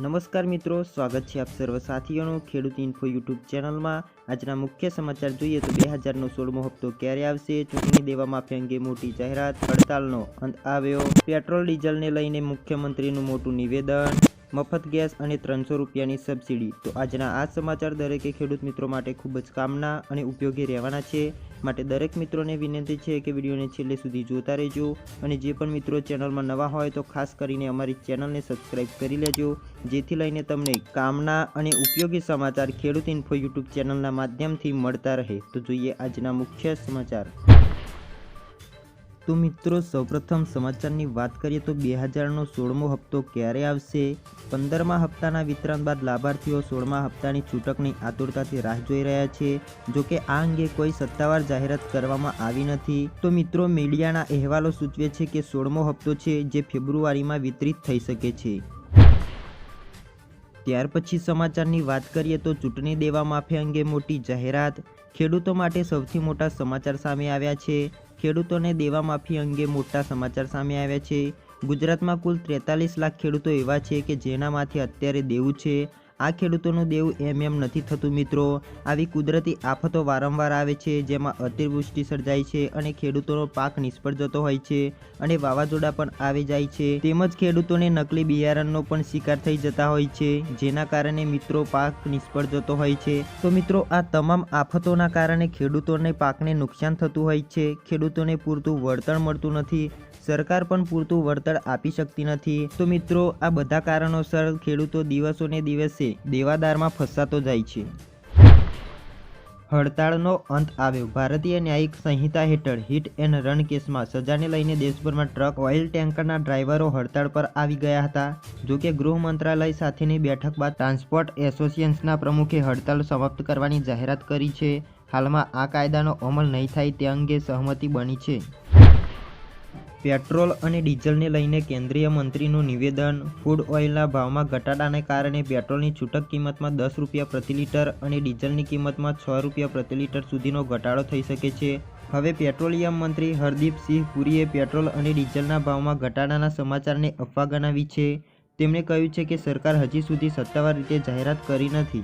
નમસ્કાર મિત્રો, સ્વાગત છે આપ સર્વ સાથીઓનું ખેડૂત ઇન્ફો યુટ્યુબ ચેનલમાં. આજના મુખ્ય સમાચાર જોઈએ તો બે હજારનો સોળમો હપ્તો ક્યારે આવશે? ચૂંટણી દેવા માફી અંગે મોટી જાહેરાત, હડતાલનો અંત આવ્યો. પેટ્રોલ, ડીઝલને લઈને મુખ્યમંત્રીનું મોટું નિવેદન મફત ગેસ અને ત્રણસો રૂપિયાની સબસિડી. તો આજના આ સમાચાર દરેકે ખેડૂત મિત્રો માટે ખૂબ જ કામના અને ઉપયોગી રહેવાના છે. માટે દરેક મિત્રોને વિનંતી છે કે વિડીયોને છેલ્લે સુધી જોતા રહેજો અને જે પણ મિત્રો ચેનલમાં નવા હોય તો ખાસ કરીને અમારી ચેનલને સબસ્ક્રાઇબ કરી લેજો. જેથી લઈને તમને કામના અને ઉપયોગી સમાચાર ખેડૂત ઇન્ફો યુટ્યુબ ચેનલના માધ્યમથી મળતા રહે. તો જોઈએ આજના મુખ્ય સમાચાર. તો મિત્રો, સૌપ્રથમ સમાચારની વાત કરીએ તો બે હજારનો સોળમો હપ્તો ક્યારે આવશે? પંદરમા હપ્તાના વિતરણ બાદ લાભાર્થીઓ સોળમા હપ્તાની છૂટકની આતુરતાથી રાહ જોઈ રહ્યા છે, જો કે આ અંગે કોઈ સત્તાવાર જાહેરાત કરવામાં આવી નથી. તો મિત્રો, મીડિયાના અહેવાલો સૂચવે છે કે સોળમો હપ્તો છે જે ફેબ્રુઆરીમાં વિતરિત થઈ શકે છે. ત્યાર પછી સમાચારની વાત કરીએ તો ચૂંટણી દેવા માફી અંગે મોટી જાહેરાત. ખેડૂતો માટે સૌથી મોટા સમાચાર સામે આવ્યા છે. ખેડૂતોને દેવા માફી અંગે મોટા સમાચાર સામે આવ્યા છે. ગુજરાતમાં કુલ ત્રેતાલીસ લાખ ખેડૂતો એવા છે કે જેનામાંથી અત્યારે દેવું છે. આ ખેડૂતોનું દેવું એમ એમ નથી થતું મિત્રો. આવી કુદરતી આફતો વારંવાર આવે છે, જેમાં અતિવૃષ્ટિ સર્જાય છે અને ખેડૂતોનો પાક નિષ્ફળ જતો હોય છે અને વાવાઝોડા પણ આવી જાય છે. તેમજ ખેડૂતોને નકલી બિયારણનો પણ શિકાર થઈ જતા હોય છે, જેના કારણે મિત્રો પાક નિષ્ફળ જતો હોય છે. તો મિત્રો, આ તમામ આફતોના કારણે ખેડૂતોને પાકને નુકસાન થતું હોય છે. ખેડૂતોને પૂરતું વળતર મળતું નથી. સરકાર પણ પૂરતું વળતર આપી શકતી નથી. તો મિત્રો, આ બધા કારણોસર ખેડૂતો દિવસોને દિવસે દેવાદારમાં ફસાતો જાય છે. હડતાળનો અંત આવ્યો. ભારતીય ન્યાયિક સંહિતા હેઠળ હિટ એન્ડ રન કેસમાં સજાને લઈને દેશભરમાં ટ્રક, ઓઇલ ટેન્કરના ડ્રાઈવરો હડતાળ પર આવી ગયા હતા. જો કે ગૃહ મંત્રાલય સાથેની બેઠક બાદ ટ્રાન્સપોર્ટ એસોસિએશનના પ્રમુખે હડતાળ સમાપ્ત કરવાની જાહેરાત કરી છે. હાલમાં આ કાયદાનો અમલ નહીં થાય તે અંગે સહમતિ બની છે. પેટ્રોલ અને ડીઝલને લઈને કેન્દ્રીય મંત્રીનું નિવેદન, ફૂડ ઓઇલના ભાવમાં ઘટાડાને કારણે પેટ્રોલની છૂટક કિંમતમાં દસ રૂપિયા પ્રતિ લિટર અને ડીઝલની કિંમતમાં છ રૂપિયા પ્રતિ લિટર સુધીનો ઘટાડો થઈ શકે છે. હવે પેટ્રોલિયમ મંત્રી હરદીપસિંહ પુરીએ પેટ્રોલ અને ડીઝલના ભાવમાં ઘટાડાના સમાચારને અફવા ગણાવી છે. તેમણે કહ્યું છે કે સરકાર હજી સુધી સત્તાવાર રીતે જાહેરાત કરી નથી.